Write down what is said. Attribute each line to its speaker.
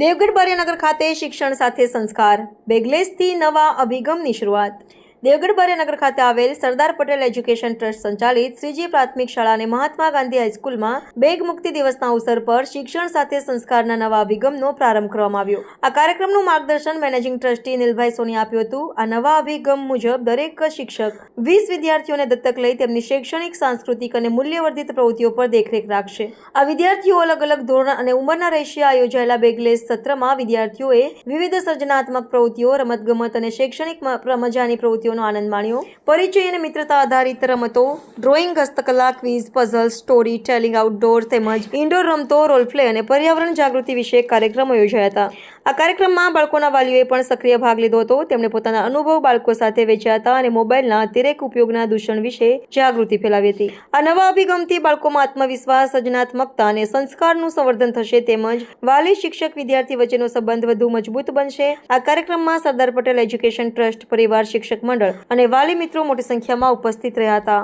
Speaker 1: દેવગઢ બારેનગર ખાતે શિક્ષણ સાથે સંસ્કાર. બેગલેસથી નવા અભિગમની શરૂઆત. દેવગઢ બારેનગર ખાતે આવેલ સરદાર પટેલ એજ્યુકેશન ટ્રસ્ટ સંચાલિત શ્રીજી પ્રાથમિક શાળા અને મહાત્મા ગાંધી હાઈસ્કૂલમાં બેગ મુક્તિ દિવસના અવસર પર શિક્ષણ સાથે સંસ્કારના નવા અભિગમનો પ્રારંભ કરવામાં આવ્યો. આ કાર્યક્રમનું માર્ગદર્શન મેનેજિંગ ટ્રસ્ટી નીલભાઈ સોની આપ્યું હતું. આ નવા અભિગમ મુજબ દરેક શિક્ષક, વીસ વિદ્યાર્થીઓને દત્તક લઈ તેમની શૈક્ષણિક, સાંસ્કૃતિક અને મૂલ્યવર્ધિત પ્રવૃત્તિઓ પર દેખરેખ રાખશે. આ વિદ્યાર્થીઓ અલગ અલગ ધોરણ અને ઉંમરના રહેશે યોજાયેલા બેગલેસ સત્રમાં વિદ્યાર્થીઓએ વિવિધ સર્જનાત્મક પ્રવૃત્તિઓ, રમતગમત અને શૈક્ષણિક મજાની મજાની પ્રવૃત્તિઓનો આનંદ માણ્યો. પરિચય અને મિત્રતા આધારિત રમતો ડ્રોઈંગ હસ્તકલા quiz puzzle story telling outdoor તેમજ ઇન્ડોર રમતો રોલ અને પર્યાવરણ જાગૃતિ વિશે કાર્યક્રમો યોજાયા હતા. આ કાર્યક્રમમાં બાળકોના વાલીઓએ પણ સક્રિય ભાગ લીધો હતો. તેમણે પોતાના અનુભવ બાળકો સાથે વેચ્યા હતા અને મોબાઈલના અતિરેક ઉપયોગના દૂષણ વિશે જાગૃતિ ફેલાવી હતી. આ નવા અભિગમથી બાળકોમાં આત્મવિશ્વાસ, સર્જનાત્મકતા અને સંસ્કારનું સંવર્ધન થશે તેમજ વાલી, શિક્ષક, વિદ્યાર્થી વચ્ચેનો સંબંધ વધુ મજબૂત બનશે. આ કાર્યક્રમમાં સરદાર પટેલ એજ્યુકેશન ટ્રસ્ટ, પરિવાર, શિક્ષક મંડળ અને વાલી મિત્રો મોટી સંખ્યામાં ઉપસ્થિત રહ્યા હતા.